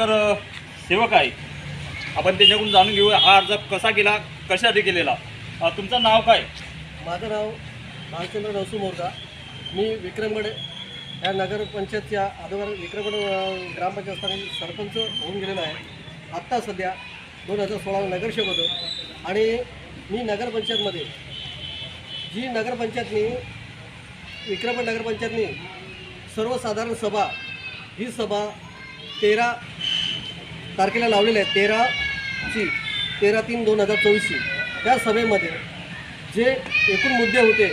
तर सेवक आहे. आपण त्याच्याकडून जाणून घेऊया. हा अर्ज कसा केला? कशासाठी केलेला? तुमचं नाव काय? माझं नाव भालचंद्र नवसू मोरदा मी विक्रमगड या नगरपंचायतच्या अगोदर विक्रमगड ग्रामपंचायत असताना सरपंच होऊन गेलेला आहे. आत्ता सध्या दोन हजार सोळा नगरसेवक होतो. आणि मी नगरपंचायतमध्ये जी नगरपंचायतनी विक्रमगड नगरपंचायतनी सर्वसाधारण सभा ही सभा तेरा तारखेला लावलेली आहे तेराची तेरा तीन दोन हजार चोवीसची त्या सभेमध्ये जे एकूण मुद्दे होते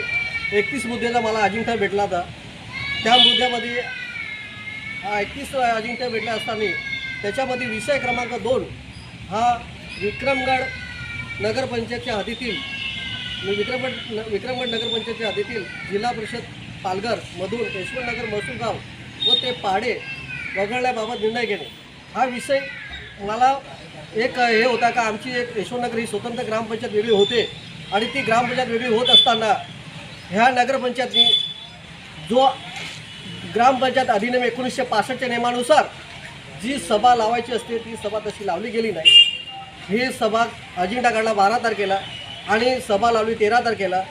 एकतीस मुद्द्याचा मला अजिंठा भेटला होता. त्या मुद्द्यामध्ये एकतीस अजिंठा भेटला असताना त्याच्यामध्ये विषय क्रमांक दोन हा विक्रमगड नगरपंचायतच्या हद्दीतील विक्रमगड न- विक्रमगड नगरपंचायतच्या हद्दीतील जिल्हा परिषद पालघर मधून यशवंतनगर महसूल गाव व ते पाडे वगळण्याबाबत निर्णय घेणे. हा विषय मला एक हे होता का आमची एक यशवनगर ही स्वतंत्र ग्रामपंचायत वेगळी होते आणि ती ग्रामपंचायत वेगळी होत असताना ह्या नगरपंचायतनी जो ग्रामपंचायत अधिनियम एकोणीसशे पासष्टच्या नियमानुसार जी सभा लावायची असते ती सभा तशी लावली गेली नाही. ही सभा अजिंठा काढला बारा तारखेला आणि सभा लावली तेरा तारखेला.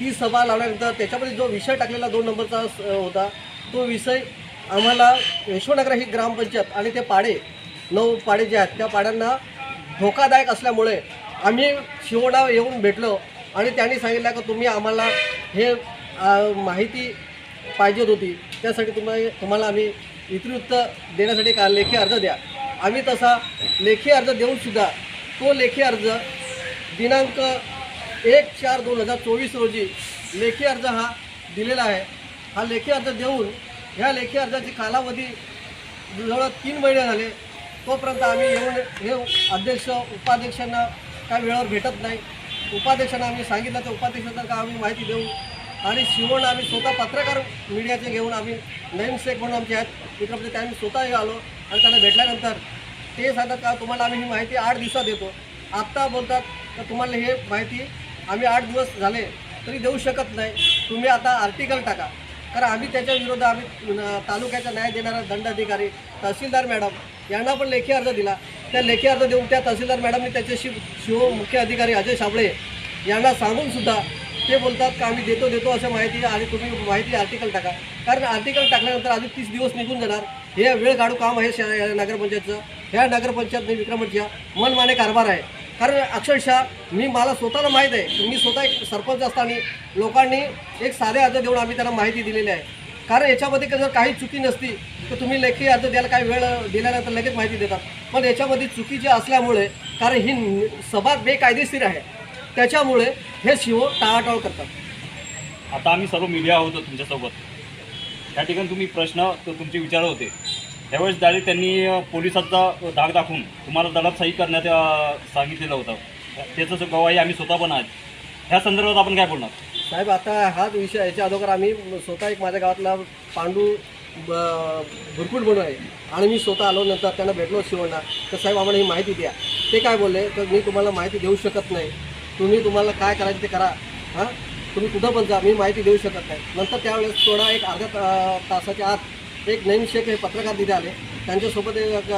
ती सभा लावल्यानंतर त्याच्यामध्ये जो विषय टाकलेला दोन नंबरचा स- होता तो विषय आम्हाला यशवनगर ही ग्रामपंचायत आणि ते पाडे नऊ पाडे जे आहेत त्या पाड्यांना धोकादायक असल्यामुळे आम्ही शिवणा येऊन भेटलो आणि त्यांनी सांगितलं का तुम्ही आम्हाला हे माहिती पाहिजेत होती. त्यासाठी तुम्ही तुम्हाला आम्ही इतिवृत्त देण्यासाठी का लेखी अर्ज द्या. आम्ही तसा लेखी अर्ज देऊनसुद्धा तो लेखी अर्ज दिनांक एक चार दोन हजार चोवीस रोजी लेखी अर्ज हा दिलेला आहे. हा लेखी अर्ज देऊन ह्या लेखी अर्जाची कालावधी जवळ तीन महिने झाले. तोपर्यंत आम्ही येऊन हे अध्यक्ष उपाध्यक्षांना काय वेळेवर भेटत नाही. उपाध्यक्षांना आम्ही सांगितलं तर उपाध्यक्षांना का आम्ही माहिती देऊ? आणि शिवण आम्ही स्वतः पत्रकार मीडियाचे घेऊन आम्ही नवीन सेक म्हणून आमचे आहेत. तिकडे ते आम्ही स्वतः आलो आणि त्यांना भेटल्यानंतर ते सांगतात का तुम्हाला आम्ही ही माहिती आठ दिवसात देतो. आत्ता बोलतात तर तुम्हाला हे माहिती आम्ही आठ दिवस झाले तरी देऊ शकत नाही. तुम्ही आता आर्टिकल टाका. कारण आम्ही त्याच्या विरोधात आम्ही तालुक्याचा न्याय देणारा दंडाधिकारी तहसीलदार मॅडम यांना पण लेखी अर्ज दिला. त्या लेखी अर्ज देऊन त्या तहसीलदार मॅडमने त्याच्याशी शिव मुख्य अधिकारी अजय साबळे यांना सांगूनसुद्धा ते बोलतात का आम्ही देतो देतो असं माहिती आणि तुम्ही माहिती आर्टिकल टाका. कारण आर्टिकल टाकल्यानंतर अजून तीस दिवस निघून जाणार. हे वेळ काढू काम आहे शा- नगरपंचायतचं. ह्या नगरपंचायतने विक्रमच्या मनमाने कारभार आहे. कारण अक्षरशः मी मला स्वतःला माहीत आहे. मी स्वतः एक सरपंच असताना लोकांनी एक साधे अर्ज देऊन आम्ही त्यांना माहिती दिलेली आहे. कारण याच्यामध्ये जर काही चुकी नसती तर तुम्ही लेखी अर्ज द्यायला काही वेळ दिल्यानंतर लगेच माहिती देतात. पण याच्यामध्ये चुकीची असल्यामुळे कारण ही सभा बेकायदेशीर आहे त्याच्यामुळे हे शिव टाळाटाळ करतात. आता आम्ही सर्व मीडिया आहोत तुमच्यासोबत. त्या ठिकाणी तुम्ही प्रश्न तुमचे विचारत होते. त्यावेळेस डायरेक्ट त्यांनी पोलिसांचा धाक दाखवून तुम्हाला दडपशाही करण्यात सांगितलेलं होतं. त्याचं गवाही आम्ही स्वतः पण आहेत. ह्या संदर्भात आपण काय बोलणार? साहेब आता हाच विषय याच्या अगोदर आम्ही स्वतः एक माझ्या गावातला पांडू ब- भुरकुट म्हणून आहे. आणि मी स्वतः आलो नंतर त्यांना भेटलो शिवणा तर साहेब आम्हाला ही माहिती द्या. ते काय बोलले? तर मी तुम्हाला माहिती देऊ शकत नाही. तुम्ही तुम्हाला काय करायचं ते करा. हां? तुम्ही कुठं पण जा. मी माहिती देऊ शकत नाही. नंतर त्यावेळेस थोडा एक अर्ध्या तासाच्या आत एक नईम शेख हे पत्रकार तिथे आले. त्यांच्यासोबत एक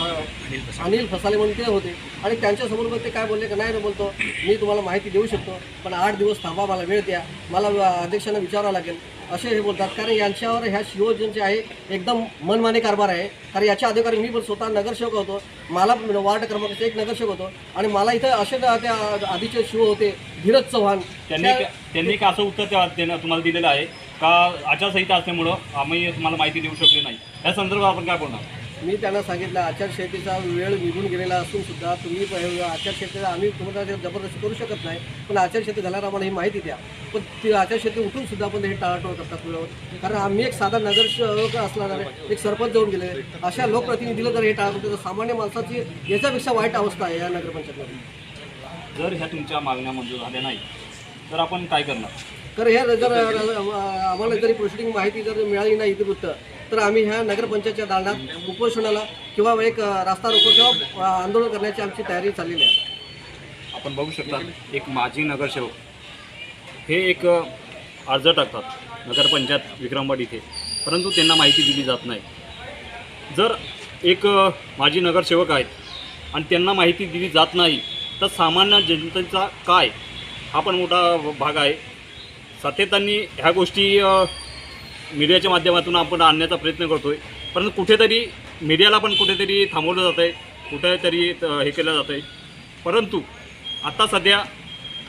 अनिल फसाले म्हणून ते होते. आणि त्यांच्यासमोर पण ते काय बोलले का नाही रे बोलतो. मी तुम्हाला माहिती देऊ शकतो पण आठ दिवस थांबा मला वेळ द्या. मला अध्यक्षांना विचारावं लागेल. असे हे बोलतात. कारण यांच्यावर ह्या शिवजन जे आहे एकदम मनमाने कारभार आहे. कारण याच्या अधिकारी मी पण स्वतः नगरसेवक होतो. मला वार्ड क्रमांकाचे एक नगरसेवक होतो. आणि मला इथं असे त्या आधीचे शिव होते धीरज चव्हाण. त्यांनी त्यांनी का असं उत्तर त्या तुम्हाला दिलेलं आहे का आचारसंहिता असल्यामुळं आम्ही तुम्हाला माहिती देऊ शकले नाही. या संदर्भात आपण काय बोलणार? मी त्यांना सांगितलं आचारसंहितेचा वेळ निघून गेलेला असून सुद्धा तुम्ही आचारसंहितेचा आम्ही तुम्हाला जबरदस्ती करू शकत नाही पण आचारसंहिता झाल्यावर आम्हाला ही माहिती द्या. पण ती आचारसंहिते उठून सुद्धा पण हे टाळाटोळ करतात वेळेवर. कारण आम्ही एक साधा नगरसेवक असणार एक सरपंच जाऊन गेले अशा लोकप्रतिनिधीला जर हे टाळत तर सामान्य माणसाची याच्यापेक्षा वाईट अवस्था आहे या नगरपंचायतमध्ये. जर ह्या तुमच्या मागण्या मंजूर झाल्या नाही तर आपण काय करणार? तर हे जर आम्हाला जरी प्रोसिडिंग माहिती जर मिळाली नाही इतिवृत्त तर आम्ही ह्या नगरपंचायतच्या दालनात उपोषणाला किंवा एक रास्ता रोको किंवा आंदोलन करण्याची आमची तयारी चाललेली आहे. आपण बघू शकता एक माजी नगरसेवक हे एक अर्ज टाकतात नगरपंचायत विक्रमवाड इथे. परंतु त्यांना माहिती दिली जात नाही. जर एक माजी नगरसेवक आहेत आणि त्यांना माहिती दिली जात नाही तर सामान्य जनतेचा काय हा पण मोठा भाग आहे. सातत्याने ह्या गोष्टी मीडियाच्या माध्यमातून आपण आणण्याचा प्रयत्न करतो आहे परंतु कुठेतरी मीडियाला पण कुठेतरी थांबवलं जातं आहे कुठेतरी हे केलं जातं आहे परंतु आत्ता सध्या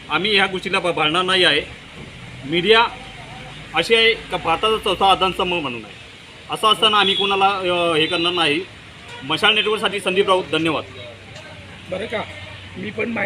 आम्ही ह्या गोष्टीला भरणार भाळणार नाही आहे. मीडिया अशी आहे का भारताचा चौथा आदानस्तंभ म्हणून आहे. असं असताना आम्ही कोणाला हे करणार नाही. मशाल नेटवर्कसाठी संदीप राऊत धन्यवाद. बरं का? मी पण